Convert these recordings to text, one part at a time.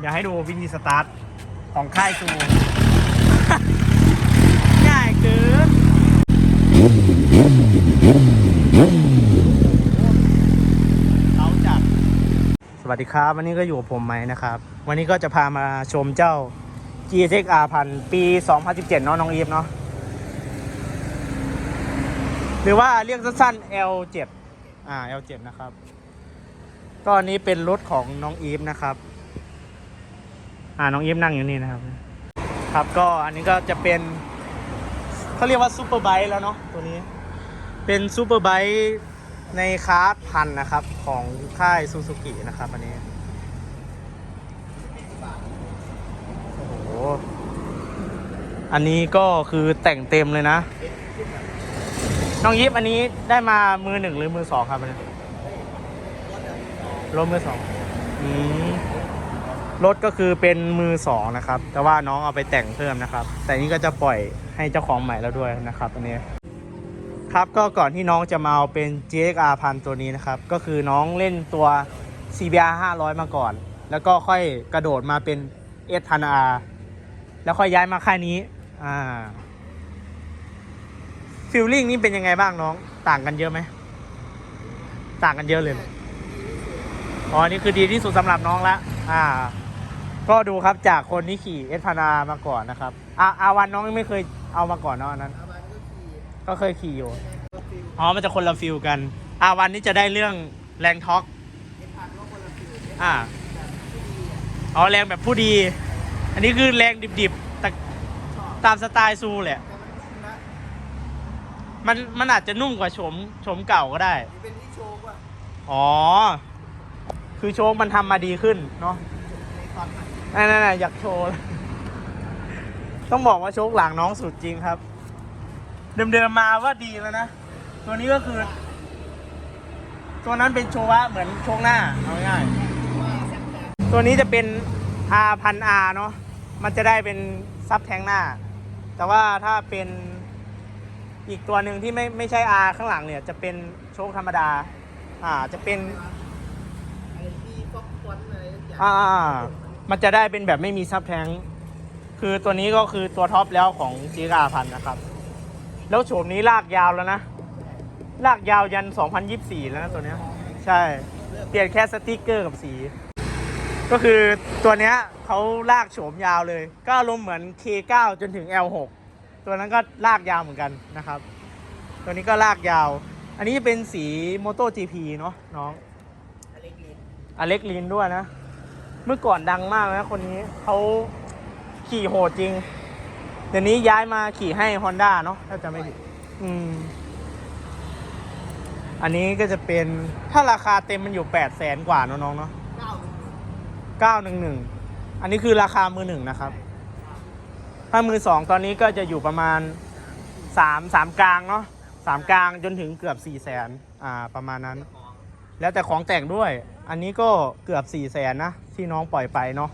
อยากให้ดูวิธีสตาร์ทของค่ายซูง่ายเกินเราจัดสวัสดีครับ วันนี้ก็อยู่กับผมไหมนะครับ วันนี้ก็จะพามาชมเจ้า GSX R พันปี 2017 เนาะน้องอีฟเนาะหรือว่าเรียกสั้นๆ L7 อ่า L7 นะครับ ก็อันนี้เป็นรถของน้องอีฟนะครับ อ่าน้องอีฟนั่งอยู่นี่นะครับ ครับก็อันนี้ก็จะเป็นเขาเรียกว่าซูเปอร์ไบค์แล้วเนาะตัวนี้ เป็นซูเปอร์ไบค์ในคลาสพันนะครับ ของค่ายซูซูกินะครับ อันนี้ โอ้โห อันนี้ก็คือแต่งเต็มเลยนะ น้องยิปอันนี้ได้มามือหนึ่งหรือมือสองครับอันนี้รถมือสองอืม รถก็คือเป็นมือสองนะครับ แต่ว่าน้องเอาไปแต่งเพิ่มนะครับ แต่นี้ก็จะปล่อยให้เจ้าของใหม่แล้วด้วยนะครับอันนี้ครับก็ก่อนที่น้องจะมาเอาเป็น GXR พันตัวนี้นะครับ ก็คือน้องเล่นตัว CBR 500 มาก่อน แล้วก็ค่อยกระโดดมาเป็น S พัน R แล้วค่อยย้ายมาค่ายนี้ อ่าฟิลลิ่งนี่เป็นยังไงบ้างน้อง ต่างกันเยอะไหม ต่างกันเยอะเลย อ๋อ นี่คือดีที่สุดสำหรับน้องละ อ่า ก็ดูครับจากคนที่ขี่เอสพานามาก่อนนะครับอาอาวันน้องยังไม่เคยเอามาก่อนเนาะอันนั้นก็เคยขี่อยู่อ๋อ มันจะคนละฟิลกัน อาวันนี้จะได้เรื่องแรงท็อกอ่า อ๋อ แรงแบบผู้ดี อันนี้คือแรงดิบๆแต่ตามสไตล์ซูแหละมันมันอาจจะนุ่มกว่าโฉมโฉมเก่าก็ได้เป็นที่โชว์ว่าอ๋อ คือโชว์มันทำมาดีขึ้นเนาะในตอ นไหนนั่นๆๆอยากโชว์ ต้องบอกว่าโชคหลังน้องสุดจริงครับ เดิมๆมาว่าดีแล้วนะ ตัวนี้ก็คือ ตัวนั้นเป็นโชวะเหมือนโชคหน้า เอาง่ายๆตัวนี้จะเป็น R พัน R เนาะ มันจะได้เป็นซับแทงหน้า แต่ว่าถ้าเป็นอีกตัวหนึ่งที่ไม่ไม่ใช่ R ข้างหลังเนี่ย จะเป็นโชคธรรมดา อ่า จะเป็นไอ้ที่ฟอกฟอนต์อะไรอย่างอ่า มันจะได้เป็นแบบไม่มีซับแทงคือตัวนี้ก็คือตัวท็อปแล้วของจีกาพันนะครับ แล้วโฉมนี้ลากยาวแล้วนะ ลากยาวยัน 2024 แล้วนะตัวเนี้ย ใช่ เปลี่ยนแค่สติกเกอร์กับสี ก็คือตัวเนี้ยเขาลากโฉมยาวเลย ก็อารมเหมือน K9 จนถึง L6 ตัวนั้นก็ลากยาวเหมือนกันนะครับ ตัวนี้ก็ลากยาว อันนี้เป็นสี Moto GP เนาะน้องอะไรเงี้ยอเล็กลินด้วยนะ เมื่อก่อนดังมากนะคนนี้เขาขี่โหดจริง เดี๋ยวนี้ย้ายมาขี่ให้ Honda เนาะถ้าจะไม่ผิดอืม อันนี้ก็จะเป็นถ้าราคาเต็มมันอยู่แปดแสนกว่าเนอะน้องเนาะเก้าหนึ่งหนึ่งอันนี้คือราคามือหนึ่งนะครับ ถ้ามือสองตอนนี้ก็จะอยู่ประมาณสามสามกลางเนาะสามกลางจนถึงเกือบสี่แสนอ่า ประมาณนั้น แล้วแต่ของแต่งด้วย อันนี้ก็เกือบ4ี่แสนนะ ที่น้องปล่อยไปเนาะ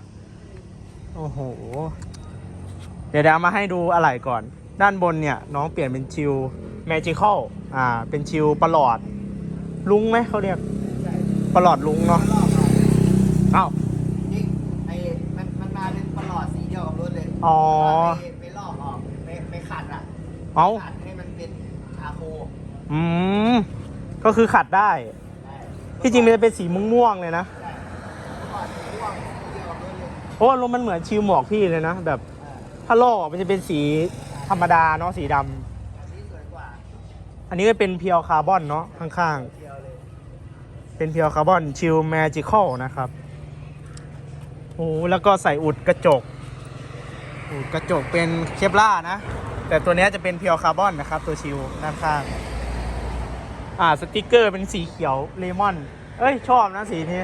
โอ้โห เดี๋ยวเดี๋ยวเอามาให้ดูอะไหล่ก่อน ด้านบนเนี่ย น้องเปลี่ยนเป็นชิลแมจิคอลอ่า เป็นชิลประหลอด ลุงไหมเขาเรียกใช่ประหลอดลุงเนาะรอบเราเอ้านี่ไอ้มันมันมาเป็นประหลอดสีเดียวกับรถเลยอ๋อไปไปลอกออกไปไปขัดอะเอาขัดให้มันเป็นคาโคอืมก็คือขัดได้ได้ ที่จริงมันจะเป็นสีม่วงๆเลยนะใช่ประหลอดสีม่วงสีเดียวกับรถเลยเพราะลมมันเหมือนชิลหมวกพี่เลยนะ แบบถ้าลอกมันจะเป็นสีธรรมดาเนาะสีดำอันนี้สวยกว่าอันนี้ก็เป็นเพียวคาร์บอนเนาะข้างๆ เป็นเพียวคาร์บอนชิลแมจิคอลนะครับโอ้แล้วก็ใส่อุดกระจก อุดกระจกเป็นเคปล่านะ แต่ตัวเนี้ยจะเป็นเพียวคาร์บอนนะครับ ตัวชิลด้านข้าง อ่าสติกเกอร์เป็นสีเขียวเลมอน เอ้ย ชอบนะสีนี้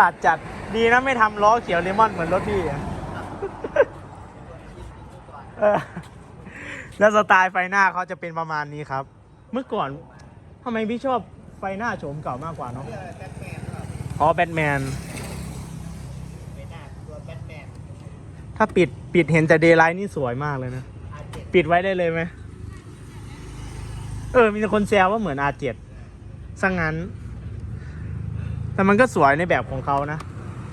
ตัดจัดดีนะไม่ทำล้อเขียวเลมอนเหมือนรถพี่แล้วสไตล์ไฟหน้าเขาจะเป็นประมาณนี้ครับ เมื่อก่อนทำไมพี่ชอบไฟหน้าโฉมเก่ามากกว่าเนาะเสื้อแบทแมนหรออ๋อแบทแมนถ้าปิดปิดเห็นแต่เดย์ไลท์นี่สวยมากเลยนะ ปิดไว้ได้เลยไหม เออ มีแต่คนแซวว่าเหมือน R7 ซะงั้น แต่มันก็สวยในแบบของเขานะ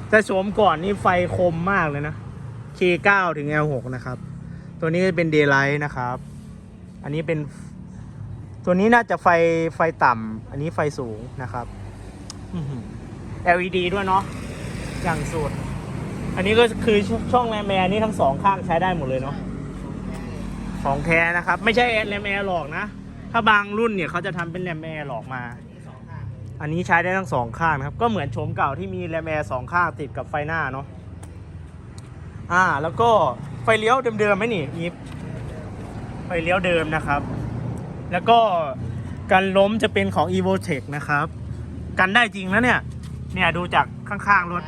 แต่โฉมก่อนนี่ไฟคมมากเลยนะ K9 ถึง L6 นะครับ ตัวนี้เป็น Daylight นะครับ อันนี้เป็น ตัวนี้น่าจะไฟไฟต่ำ อันนี้ไฟสูงนะครับอื้อหือ LED ด้วยเนาะ อย่างสุด อันนี้ก็คือช่องแรมแอร์นี่ทั้งสองข้างใช้ได้หมดเลยเนาะ ของแท้นะครับ ไม่ใช่แรมแอร์หลอกนะ ถ้าบางรุ่นเนี่ยเขาจะทำเป็นแรมแอร์หลอกมา อันนี้ใช้ได้ทั้งสองข้างนะครับก็เหมือนโฉมเก่าที่มีแรมแอร์สองข้างติดกับไฟหน้าเนาะอ่าแล้วก็ไฟเลี้ยวเดิมๆไหมนี่ยิบไฟเลี้ยวเดิมนะครับ แล้วก็การล้มจะเป็นของ e v o t e c h นะครับ กันได้จริงแล้วเนี่ยเนี่ยดูจากข้างๆรถ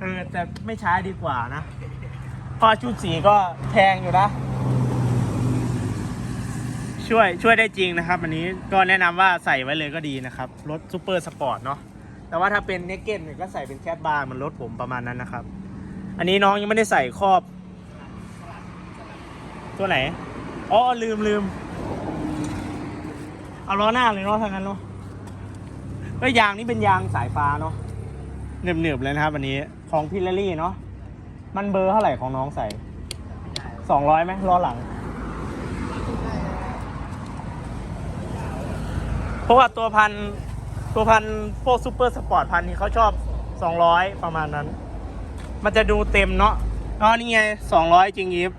เออแต่ไม่ใช้ดีกว่านะพราะชุดสีก็แพงอยู่นะ ช่วยช่วยได้จริงนะครับ อันนี้ก็แนะนำว่าใส่ไว้เลยก็ดีนะครับ รถซูเปอร์สปอร์ตเนาะแต่ว่าถ้าเป็นเนกเก็ตเนี่ยก็ใส่เป็นแคทบาร์เหมันรถผมประมาณนั้นนะครับ อันนี้น้องยังไม่ได้ใส่ครอบ ตัวไหนอ๋อลืมลืมเอาล้อหน้าเลยเนาะทางนั้นเนาะก็ยางนี่เป็นยางสายฟ้าเนาะเหนืบๆเลยนะครับวันนี้ของพิลลารี่เนาะมันเบอร์เท่าไหร่ของน้องใส่สองร้อยไหมล้อหลัง เพ ราะว่าตัวพันตัวพันพวกซูเปอร์สปอร์ตพันนี่เขาชอบสองร้อยประมาณนั้น มันจะดูเต็มเนาะอ๋อนี่ไงสองร้อยจริงยิบ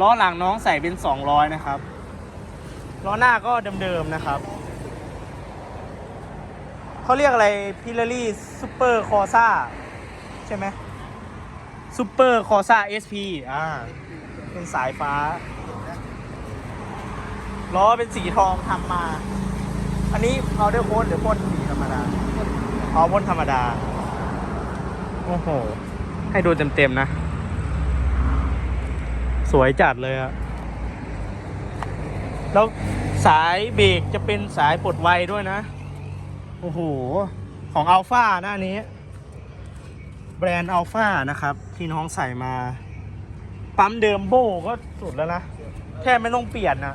ล้อหลังน้องใส่เป็นสองร้อยนะครับล้อหน้าก็เดิมๆนะครับ เขาเรียกอะไรพิลลารี่ซูเปอร์คอซ่าใช่ไหมซูเปอร์คอซ่า SP อ่า เป็นสายฟ้า ล้อเป็นสีทองทำมา อันนี้เอาด้วยโค้ดหรือพ่นสีธรรมดาเอาพ่นธรรมดา โอ้โห ให้ดูเต็มๆนะ สวยจัดเลยอะแล้วสายเบรกจะเป็นสายปลดไวด้วยนะ โอ้โห ของอัลฟาหน้านี้ แบรนด์อัลฟานะครับ ที่น้องใส่มา ปั๊มเดิมโบก็สุดแล้วนะ แทบไม่ต้องเปลี่ยนนะ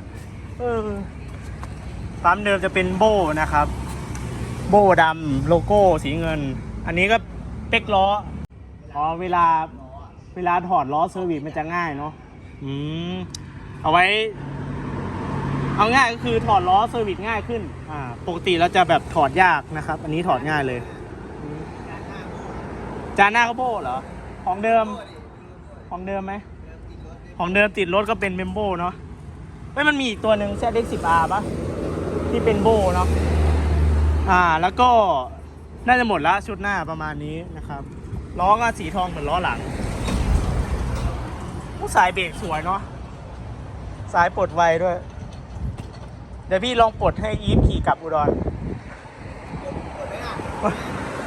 เออ ปั๊มเดิมจะเป็นโบนะครับ โบดำโลโก้สีเงิน อันนี้ก็เป๊กล้ออ๋อเวลาเวลาถอดล้อเซอร์วิสมันจะง่ายเนาะอืมเอาไว้ เอาง่ายก็คือถอดล้อเซอร์วิสง่ายขึ้น อ่า ปกติเราจะแบบถอดยากนะครับ อันนี้ถอดง่ายเลย จานหน้าก็โบเหรอ ของเดิม ของเดิมไหม ของเดิมติดรถก็เป็นเมมโบเนาะเฮ้ยมันมีอีกตัวหนึ่ง ZX10R ปะ ที่เป็นโบเนาะอ่าแล้วก็น่าจะหมดละชุดหน้าประมาณนี้นะครับล้อก็สีทองเหมือนล้อหลังผู้สายเบรกสวยเนาะสายปลดไวด้วย เดี๋ยวพี่ลองปลดให้อีฟขี่กลับอุดร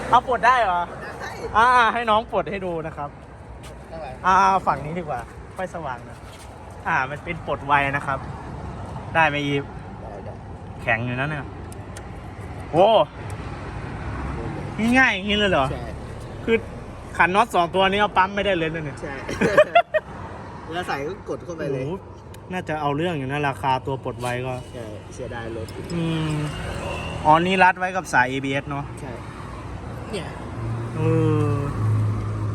เอาปลดได้เหรอได้อ่าให้น้องปลดให้ดูนะครับเท่าไหร่อ่าฝั่งนี้ดีกว่าไฟสว่างนะอ่า มันเป็นปลดไวนะครับ ได้ไหมอีฟได้ได้ แข็งอยู่นะเนี่ยโอ้ง่ายๆอย่างนี้เลยเหรอ ใช่คือขันน็อตสองตัวนี้เอาปั๊มไม่ได้เลยนะเนี่ย ใช่ แล้วใส่ก็กดเข้าไปโอ้เลยโหน่าจะเอาเรื่องอยู่นะราคาตัวปลดไวก็ ใช่เสียดายรถอืมอ๋อนี่รัดไว้กับสาย ABS เนาะใช่เนี่ยเออ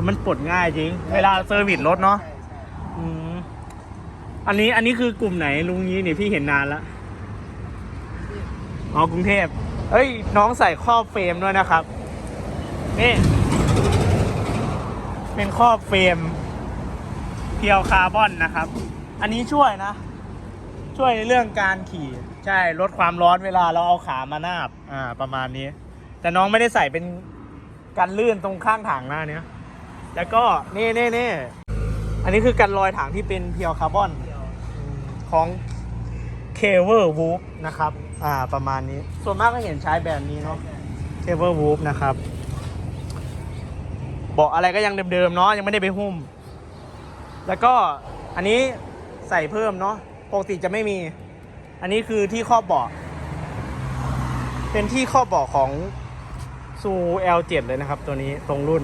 มันปลดง่ายจริง เวลาเซอร์วิสรถเนาะใช่ใช่อืมอันนี้อันนี้คือกลุ่มไหนลุงนี้นี่พี่เห็นนานแล้ว อ๋อกรุงเทพเอ้ย น้องใส่ครอบเฟรมด้วยนะครับ นี่ เป็นครอบเฟรมเพียวคาร์บอนนะครับ อันนี้ช่วยนะ ช่วยในเรื่องการขี่ ใช่ ลดความร้อนเวลาเราเอาขามานาบ อ่า ประมาณนี้ แต่น้องไม่ได้ใส่เป็นกันลื่นตรงข้างถังหน้าเนี้ย แล้วก็นี่นี่นี่อันนี้คือกันรอยถังที่เป็นเพียวคาร์บอนของ เคเวอร์วูฟนะครับ อ่า ประมาณนี้ ส่วนมากก็เห็นใช้แบรนด์นี้เนาะเคเวอร์วูฟนะครับเบาะอะไรก็ยังเดิมๆเนาะยังไม่ได้ไปหุ้ม แล้วก็อันนี้ใส่เพิ่มเนาะปกติจะไม่มี อันนี้คือที่ครอบเบาะเป็นที่ครอบเบาะของซู L7 เลยนะครับ ตัวนี้ตรงรุ่น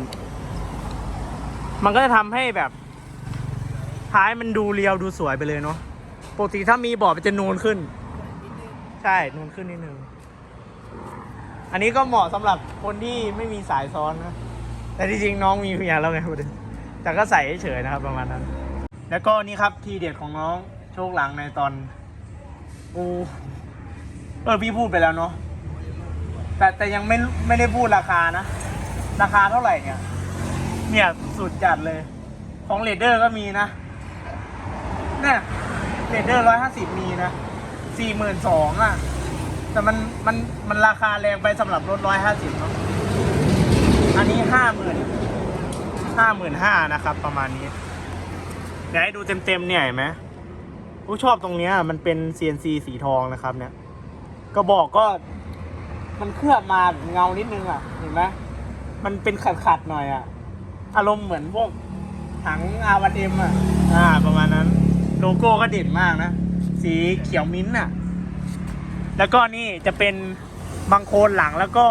มันก็จะทำให้แบบท้ายมันดูเรียวดูสวยไปเลยเนาะ ปกติถ้ามีบาะมันจะนูนขึ้น ใช่นูนขึ้นนิดนึง อันนี้ก็เหมาะสำหรับคนที่ไม่มีสายซ้อนนะ แต่ที่จริงน้องมีเมียแล้วไงประเด็นแต่ก็ใส่เฉยนะครับประมาณนั้น แล้วก็นี่ครับทีเด็ดของน้องโชคหลังในตอนอูเออพี่พูดไปแล้วเนาะแต่แต่ยังไม่ไม่ได้พูดราคานะ ราคาเท่าไหร่เนี่ย เนี่ยสุดจัดเลย ของเลดเดอร์ก็มีนะเนี่ย เลดเดอร์ร้อยห้าสิบมีนะสี่หมื่นสองอะ แต่มันมันมันราคาแรงไปสำหรับรถร้อยห้าสิบเนาะอันนี้ห้าหมื่นห้าหมื่นห้านะครับ ประมาณนี้เดี๋ยวให้ดูเต็มๆเนี่ยเห็นไหมผู้ชอบตรงเนี้ย มันเป็น CNC สีทองนะครับ เนี่ยกระบอกก็มันเคลือบมาเงานิดนึงอะ เห็นไหมมันเป็นขัดๆหน่อยอะ อารมณ์เหมือนพวกถัง R1M อะ อ่า ประมาณนั้น โลโก้ก็เด่นมากนะ สีเขียวมิ้นท์อะ แล้วก็นี่จะเป็นบังโคลนหลังแล้วก็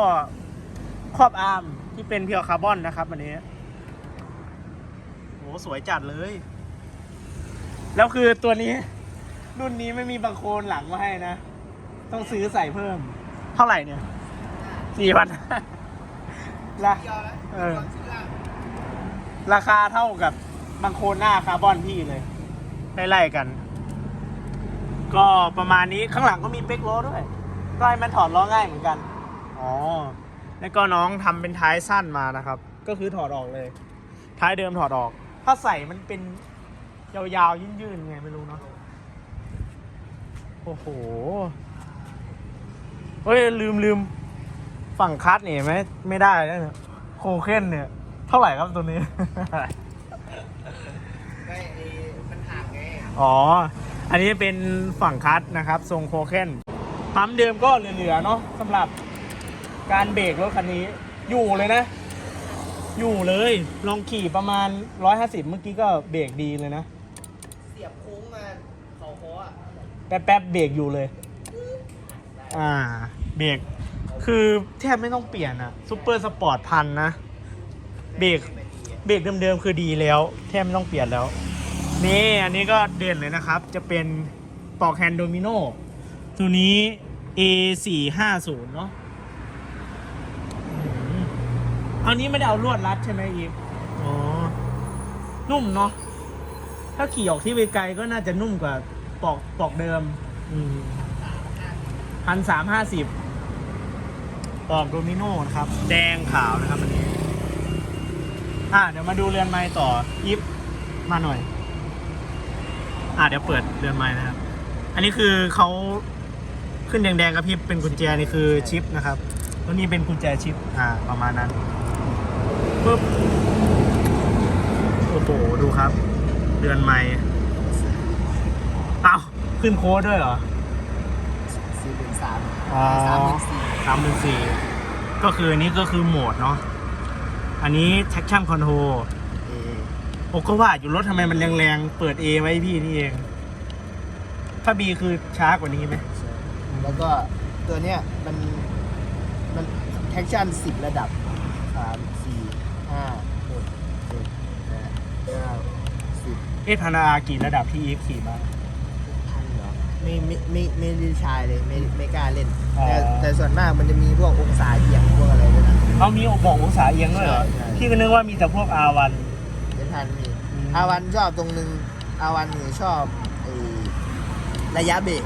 ครอบอาร์มที่เป็นเพียวคาร์บอนนะครับอันนี้โหสวยจัดเลย แล้วคือตัวนี้ รุ่นนี้ไม่มีบังโคลนหลังมาให้นะ ต้องซื้อใส่เพิ่ม เท่าไหร่เนี่ยสี่พันละเออตอนซื้ออะราคาเท่ากับบังโคลนหน้าคาร์บอนพี่เลย ไล่ๆกัน ก็ประมาณนี้ข้างหลังก็มีเป๊กโลด้วยก็ให้มันถอดล้อง่ายเหมือนกัน อ๋อ แล้วก็น้องทำเป็นท้ายสั้นมานะครับ ก็คือถอดออกเลย ท้ายเดิมถอดออก ถ้าใส่มันเป็นยาวๆยื่นๆไงไม่รู้เนาะ โอ้โห เฮ้ยลืมลืมฝั่งคัดเนี่ยไม่ไม่ได้แล้วเนี่ยโคเคนเนี่ย เท่าไหร่ครับตัวนี้ไม่ไอ้มันห่างไงอ๋อ อันนี้เป็นฝั่งคัดนะครับ ทรงโคเคนปั๊มเดิมก็เหลือๆเนาะสำหรับการเบรกรถคันนี้ อยู่เลยนะ อยู่เลย ลองขี่ประมาณ 150 เมื่อกี้ก็เบรกดีเลยนะ เสียบโค้งมาเขาโค้งอะแป๊บๆเบรกอยู่เลย อ่า เบรก คือแทบไม่ต้องเปลี่ยนอะซูเปอร์สปอร์ตพันนะ เบรก เบรกเดิมๆคือดีแล้ว แทบไม่ต้องเปลี่ยนแล้ว นี่อันนี้ก็เด่นเลยนะครับ จะเป็นปอกแฮนด์โดมิโนตัวนี้ A 4 5 0 เนาะอันนี้ไม่ได้เอาลวดรัดใช่ไหมอีฟอ๋อ นุ่มเนาะ ถ้าขี่ออกที่ไกลก็น่าจะนุ่มกว่าปอกปอกเดิมพันสามห้าสิบปอกโดมิโนนะครับ แดงขาวนะครับอันนี้ อ่าเดี๋ยวมาดูเรือนไม้ต่อยิบมาหน่อย อ่าเดี๋ยวเปิดเรือนไม้นะครับ อันนี้คือเขาขึ้นแดงๆกระพริบเป็นกุญแจนี่คือชิปนะครับแล้วนี่เป็นกุญแจชิปอ่าประมาณนั้นปึ๊บโอ้โหดูครับ เรือนไม้อ้าวขึ้นโค้ดด้วยเหรอสี่หมื่นสามอ๋อสามหมื่นสี่สามหมื่นสี่ก็คืออันนี้ก็คือโหมดเนาะอันนี้ traction control เอโอ้ก็ว่าอยู่รถทำไมมันแรงๆ เปิด A ไว้พี่นี่เอง ถ้า B คือช้ากว่านี้ไหมใช่แล้วก็ตัวเนี้ยมันมันแท็กชั่นสิบระดับสามสี่ห้าหกเจ็ดแปดเก้าสิบเอ๊ะพานาอากี่ระดับที่ EF ขี่มา พันเหรอไม่ไม่ไม่ไม่ได้ใชายเลยไม่ไม่กล้าเล่น อ๋อ แต่แต่ส่วนมากมันจะมีพวกองศาเอียงพวกอะไรด้วยนะ เขามีบอกองศาเอียงด้วยเหรอ ใช่ใช่ พี่ก็นึกว่ามีแต่พวก R1 เดี๋ยว ทันมีอืม อาวันชอบตรงนึงอาวันหนูชอบไอ้ระยะเบรก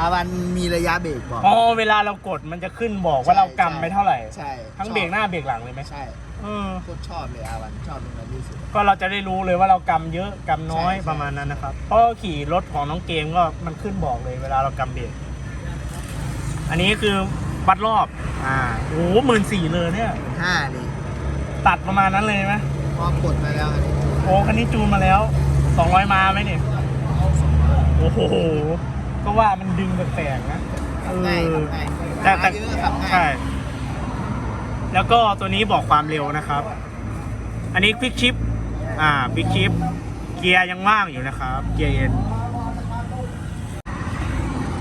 อาวันมีระยะเบรกบอก อ๋อเวลาเรากดมันจะขึ้นบอกว่าใช่เรากำไปเท่าไหร่ ใช่ทั้งชอบเบรกหน้าเบรกหลังเลยไหมใช่เออโคตรชอบเลยอาวันชอบตรงนั้นที่สุด ก็เราจะได้รู้เลยว่าเรากำเยอะกำน้อยใช่ใช่ ประมาณนั้นนะครับเพราะขี่รถของน้องเกมก็มันขึ้นบอกเลย เวลาเรากำเบรกอันนี้คือวัดรอบ อ่าโอ้หมื่นสี่เลยเนี่ยห้านี่ ตัดประมาณนั้นเลยไหมพอกดมาแล้วอันนี้โอ้คันนี้จูนมาแล้วสองร้อยมาไหมเนี่ยโอ้โหก็ว่ามันดึงแปลกๆนะขับง่ายเอขัอบง่ายแต่แต่เยอะขับง่ายใช่แล้วก็ตัวนี้บอกความเร็วนะครับ อันนี้ควิกชิปอ่าควิกชิปเกียร์ยังว่างอยู่นะครับ เกียร์เอ็น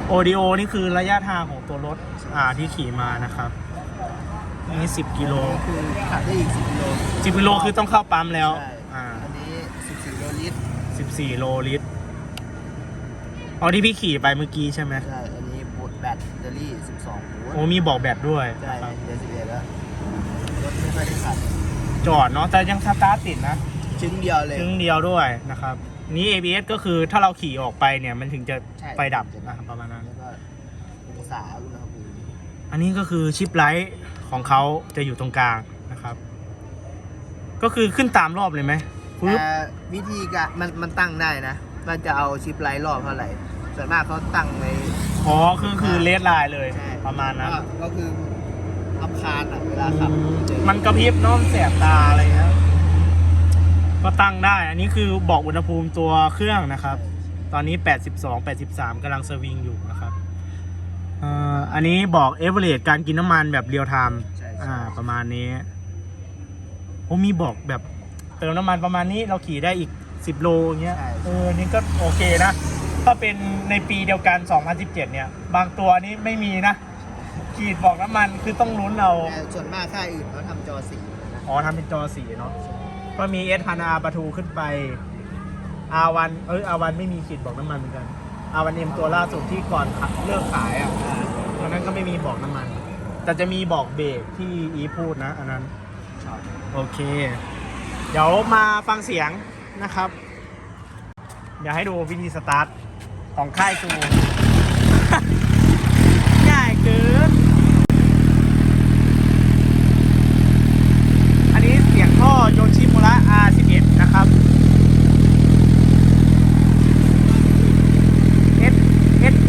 โอดีโอนี่คือระยะทางของตัวรถอ่าที่ขี่มานะครับ นี่สิบกิโล คือขับได้อีกสิบกิโลสิบกิโลคือต้องเข้าปั๊มแล้วใช่อ่าอันนี้สิบสี่โลลิตรสิบสี่โลลิตรอ๋อที่พี่ขี่ไปเมื่อกี้ใช่ไหมใช่อันนี้บูทแบตเตอรี่สิบสองโวลต์โอ้มีบอกแบตด้วยใช่นะครับเดือนสิบเอ็ดแล้วไม่ค่อยได้ขับจอดเนาะแต่ยังสตาร์ทติดนะชิ้นเดียวเลย ครึ่งเดียวด้วยนะครับ นี้ ABS ก็คือถ้าเราขี่ออกไปเนี่ย มันถึงจะใช่ ไฟดับนะครับประมาณนั้น แล้วก็องศาอุณหภูมิอันนี้ก็คือชิปไลท์ ของเขาจะอยู่ตรงกลางนะครับ ก็คือขึ้นตามรอบเลยไหมปึ๊บแต่วิธีการมันมันตั้งได้นะว่าจะเอาชิปไลท์รอบเท่าไหร่ส่วนมากเขาตั้งไว้อ๋อคือคือเลดไลน์เลยใช่ ประมาณนั้น ก็ก็คืออัพคานอะเวลาขับเจอมันกระพริบเน้องแสบตาอะไรเงี้ย ก็ตั้งได้ อันนี้คือบอกอุณหภูมิตัวเครื่องนะครับ ตอนนี้ 82 83กำลังสวิงอยู่นะครับเอ่ออันนี้บอกเอเวอเรสการกินน้ำมันแบบเรียลไทม์ใช่อ่า ประมาณนี้โอ้มีบอกแบบเติมน้ำมันประมาณนี้เราขี่ได้อีก 10 โลอย่างเงี้ยใช่เออ นี่ก็โอเคนะ ถ้าเป็นในปีเดียวกัน 2017 เนี่ย บางตัวนี้ไม่มีนะ ขีดบอกน้ำมันคือต้องลุ้นเอาแต่ส่วนมากค่ายอื่นเขาทำจอสีนะอ๋อทำเป็นจอสีเนาะ ก็มี S พันอาประทูขึ้นไป R1 เอ้ย R1 ไม่มีขีดบอกน้ำมันเหมือนกัน อวันเอ็มตัวล่าสุดที่ก่อนขะเลิกขายอะตอนนั้นก็ไม่มีบอกน้ำมัน แต่จะมีบอกเบรกที่อีพูดนะ อันนั้นโอเค เดี๋ยวมาฟังเสียงนะครับ เดี๋ยวให้ดูวิธีสตาร์ทของค่ายซู ง่ายเกิน อันนี้เสียงท่อโยชิมุระ R11 นะครับ S SP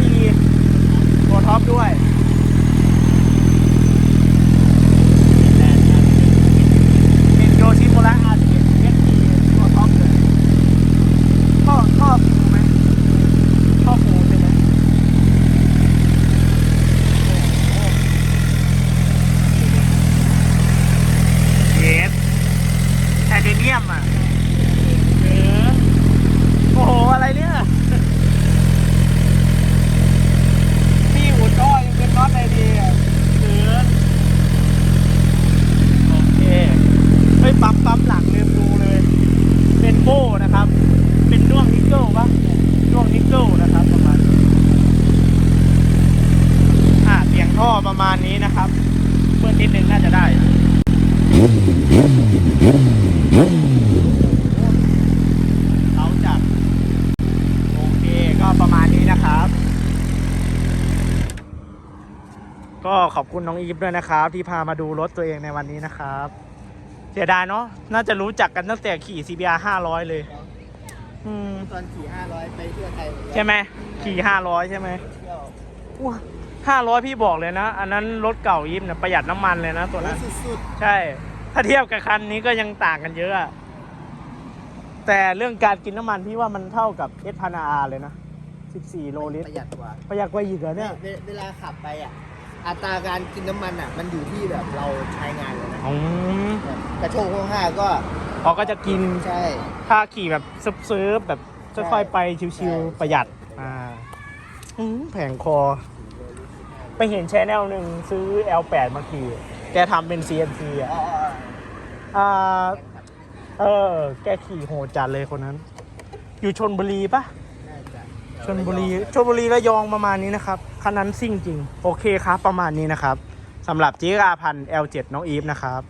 ตัวท็อปด้วย เป็นโยชิโมระอาร์เอสพีตัวท็อปเลยท่อท่อฟูไหมท่อฟูใช่ไหมเยสไทเทเนียมอะเออโอ้โห อะไรเนี่ยพี่อุดท่อยังเป็นน็อตเลยดีอะเออ โอเคเฮ้ยปั๊มปั๊มหลังลืมดูเลย เป็นโบ้นะครับ เป็นด้วงนิกเกิลปะด้วงนิกเกิลนะครับ ประมาณนี้อ่าเสียงท่อประมาณนี้นะครับ เพื่อนนิดนึงน่าจะได้เขาจัด โอเค ก็ประมาณนี้นะครับ ก็ ขอบคุณน้องอีฟด้วยนะครับ ที่พามาดูรถตัวเองในวันนี้นะครับ เสียดายเนาะน่าจะรู้จักกันตั้งแต่ขี่ CBR 500 เลย อืมตอนขี่500ไปเที่ยวไทยเหมือนกันใช่ไหมขี่ 500 ใช่ไหมเที่ยวว้า500พี่บอกเลยนะ อันนั้นรถเก่ายิมเนี่ยประหยัดน้ำมันเลยนะตัวนั้น สุดใช่ ถ้าเทียบกับคันนี้ก็ยังต่างกันเยอะอะ แต่เรื่องการกินน้ำมันพี่ว่ามันเท่ากับเอสพานาอาเลยนะ 14 โลๆลิตปรระหยัดกว่าประหยัดกว่าอีกเหรอเนี่ย เวเวลาขับไปอะ อัตราการกินน้ำมันอะ มันอยู่ที่แบบเราใช้งานเลยนะอืมแบบกระโชกห้องห้าก็เขาก็จะกินใช่ ถ้าขี่แบบซื้อๆแบบค่อยๆไปชิวใช่ๆประหยัด อ่าอืมแผงคอ ไปเห็นแชแนลหนึ่งซื้อ L8 มาขี่แกทำเป็น CNC อะอ๋ออ่าเออ แกขี่โหดจัดเลยคนนั้น อยู่ชนบุรีปะน่าจะ ชนบุรีชนบุรีระยองประมาณนี้นะครับคันนั้นซิ่งจริง โอเคครับ ประมาณนี้นะครับสำหรับจีราพัน L7 น้องอีฟนะครับ